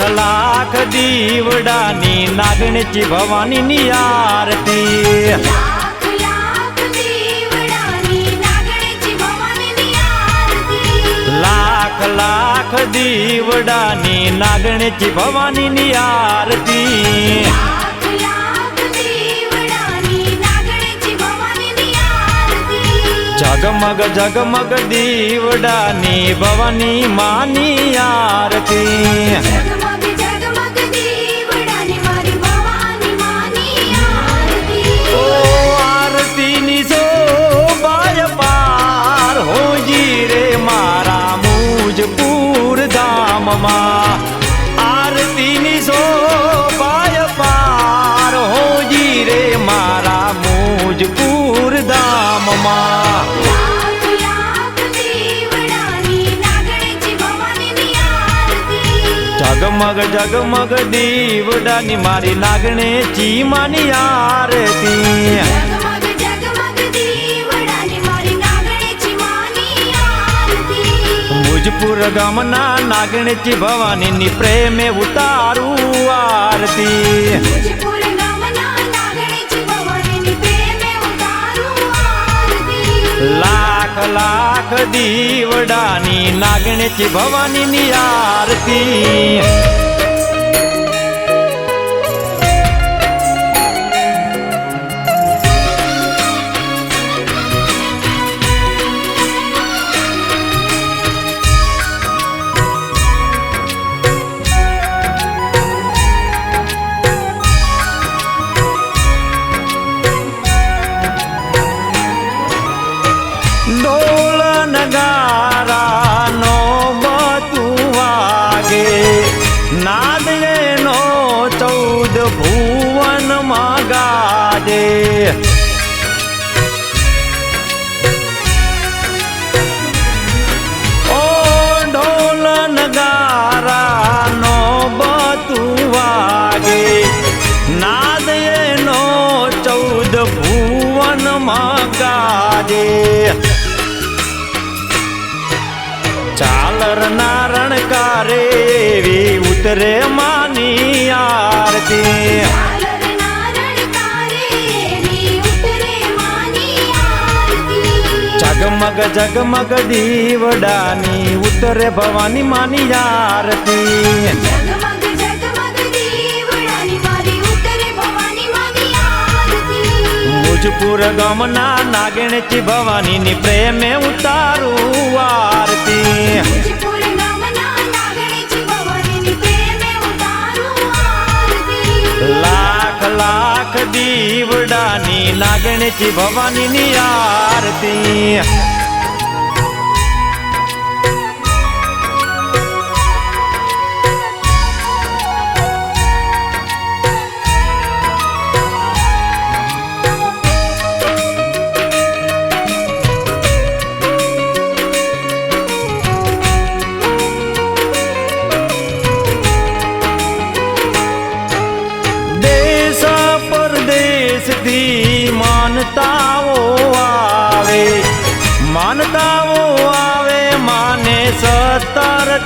લાખ નાગણચી લાખ દીવડાની નાગણચી ભવાનીની આરતી. લાખ લાખ દીવડાની નાગણેજી ભવાનીની આરતી. જગમગ જગમગ દીવડાની ભવાની માની આરતી. જગમગ દીવડાની મારી લાગણે ચીમાની આરતી. મુજપુર ગામના ગામના નાગણેજી ભવાનીની પ્રેમે ઉતારું આરતી. લાખ લાખ દીવડાની નાગણેચી ભવાનીની આરતી. ભુવનમાં ગાડે ઓ ઢોલ નગારાનો બતું વાગે નાદ એનો ચૌદ ભુવનમાં ગાડે ચાલર નારણ કારે ઉતરે માની આરતી જગમગ જગમગ દીવડાની ઉતરે ભવાની માની આરતી માની ગામના નાગણચી ભવાનીની પ્રેમે ઉતારું આરતી નાગણચી ભવાનીની આરતી.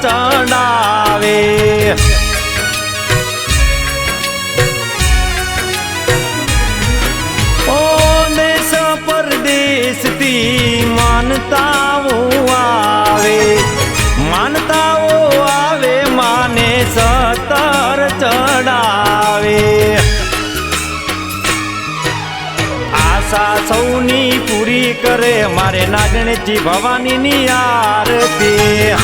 ચડાવે પરદેશથી માનતાઓ આવે. માનતાઓ આવે, માને સતર ચડાવે. આશા સૌની પૂરી કરે, મારે નાગણજી ભવાનીની આરતી.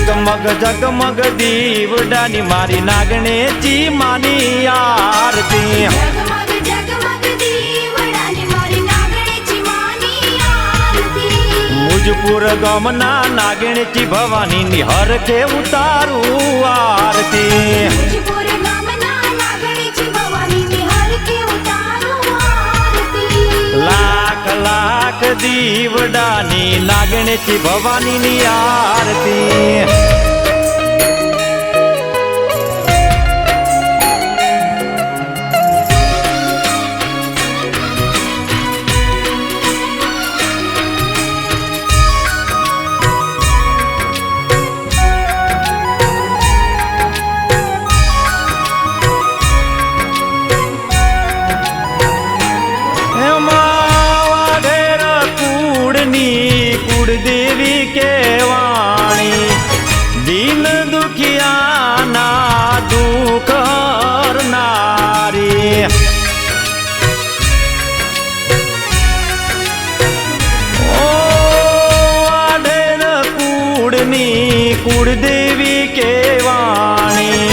જગમગ જગમગ દીવડાની મારી મારી નાગણેજી માની આરતી. મુજપુર ગામના ગામના નાગણેજી ભવાનીની હરખે ઉતારું આરતી. લાખ લાખ દીવડાની નાગણેથી ભવાની ની આરતી દુખિયાના કુળની કુળદેવી કેવાણી.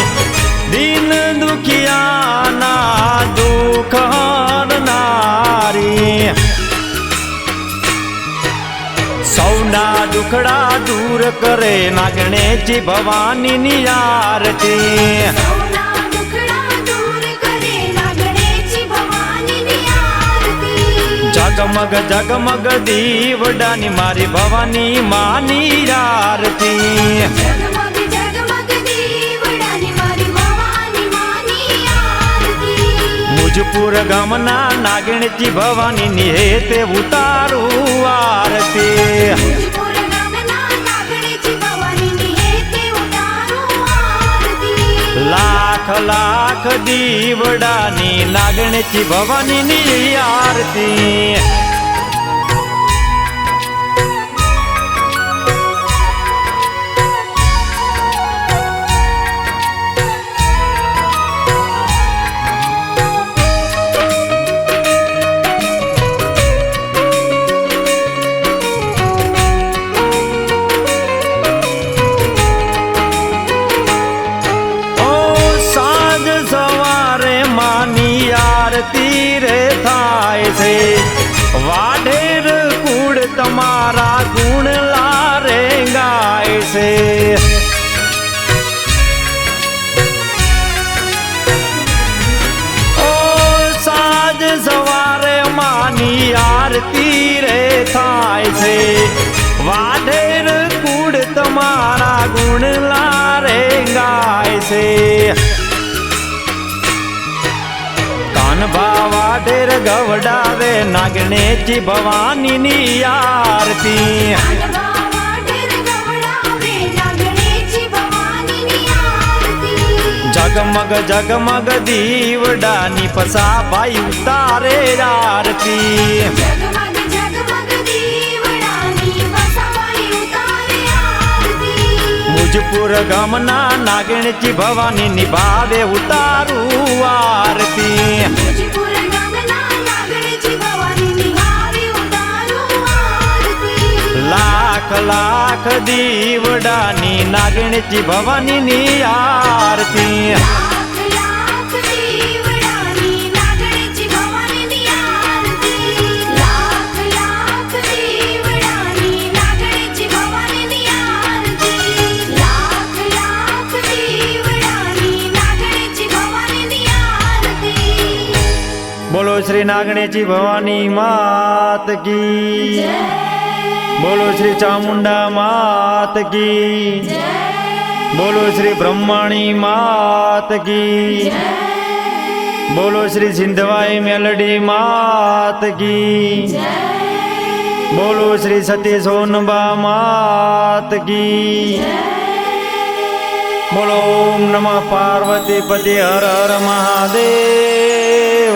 દિન દુખિયાના દુઃખ હરનારી સૌના દુખડા દૂર કરે નાગણેજી ભવાનીની આરતી. જગમગ જગમગ દીવડાની મારી ભવાની માની આરતી મુજપુર ભવાની ગામના નાગણજી ભવાનીની હેતે ઉતારું આરતી. લાખ લાખ દીવડાની લાગણીથી ભવાનીની આરતી. આરતી રે થાય છે. વાઢેર કુળ તમારા ગુણ લારે ગાય છે. ઓ સાંજ સવારે માની આરતી રે થાય છે. વાઢેર કુળ તમારા ગુણ લારે ગાય છે. કાનવા વાઢેર ગવડાવે નાગણેજી ભવાનીની આરતી. જગમગ જગમગ દીવડાની પસા ભાઈ ઉતારે આરતી. મુજપુર ગામના નાગણજી ભવાની નિભાવે ઉતારું આરતી. લાખ લાખ દીવડાની નાગણજી ભવાનીની આરતી. નાગણેજી ભવાની માત કી. બોલો શ્રી ચામુંડા માત કી. બોલો શ્રી બ્રહ્માણી માત કી. બોલો શ્રી સિંધવાઈ મેલડી માત કી. બોલો શ્રી સતી સોનબા માત કી. બોલો ઓમ નમઃ પાર્વતી પતિ હર હર મહાદેવ.